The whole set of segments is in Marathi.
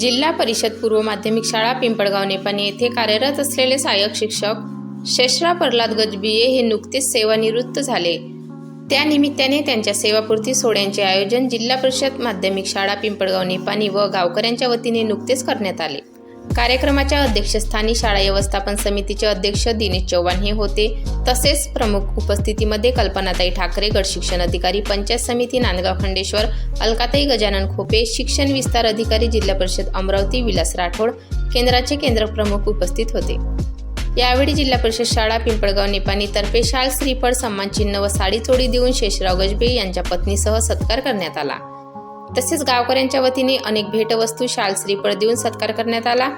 जिल्हा परिषद पूर्व माध्यमिक शाळा पिंपळगाव नेपाणी येथे कार्यरत असलेले सहाय्यक शिक्षक शेषरा प्रल्हाद गजबिये हे नुकतेच सेवानिवृत्त झाले. त्यानिमित्ताने त्यांच्या सेवापूर्ती सोहळ्यांचे आयोजन जिल्हा परिषद माध्यमिक शाळा पिंपळगाव नेपाणी व गावकऱ्यांच्या वतीने नुकतेच करण्यात आले. कार्यक्रमाच्या अध्यक्षस्थानी शाळा व्यवस्थापन समितीचे अध्यक्ष दिनेश चव्हाण हे होते. तसेच प्रमुख उपस्थितीमध्ये कल्पनाताई ठाकरे गट शिक्षण अधिकारी पंचायत समिती नांदगाव खंडेश्वर अलकाताई गजानन खोपे शिक्षण विस्तार अधिकारी जिल्हा परिषद अमरावती विलास राठोड केंद्राचे केंद्र प्रमुख उपस्थित होते. यावेळी जिल्हा परिषद शाळा पिंपळगाव निपाणी तर्फे शाल श्रीफळ सन्मान चिन्ह व साडी चोडी देऊन शेषराव गजबे यांच्या पत्नीसह सत्कार करण्यात आला. तसेच गावकऱ्यांच्या वतीने अनेक भेटवस्तू शाल श्रीफळ देऊन सत्कार करण्यात आला.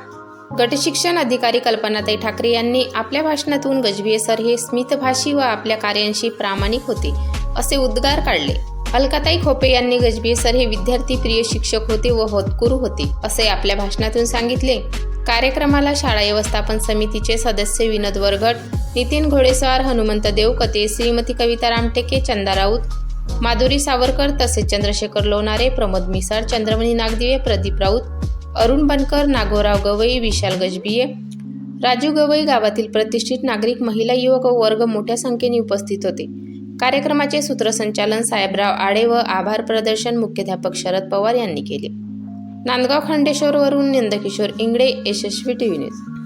गटशिक्षण अधिकारी कल्पनाताई ठाकरे यांनी आपल्या भाषणातून गजबिये सर हे स्मितभाषी व आपल्या कार्यांशी प्रामाणिक होते असे उद्गार काढले. अलकाताई खोपे यांनी गजबिये सर हे विद्यार्थी प्रिय शिक्षक होते व होतकुरू होते असे आपल्या भाषणातून सांगितले. कार्यक्रमाला शाळा व्यवस्थापन समितीचे सदस्य विनोद वरघट नितीन घोडेस्वार हनुमंत देवकते श्रीमती कविता रामटेके चंदा राऊत माधुरी सावरकर तसेच चंद्रशेखर लोणारे प्रमोद मिसाळ चंद्रमणी नागदिवे प्रदीप राऊत अरुण बनकर नागोराव गवई विशाल गजबिये राजू गवई गावातील प्रतिष्ठित नागरिक महिला युवक वर्ग मोठ्या संख्येने उपस्थित होते. कार्यक्रमाचे सूत्रसंचालन साहेबराव आडे व आभार प्रदर्शन मुख्याध्यापक शरद पवार यांनी केले. नांदगाव खंडेश्वरवरून नंदकिशोर इंगडे यशस्वी टीव्ही न्यूज.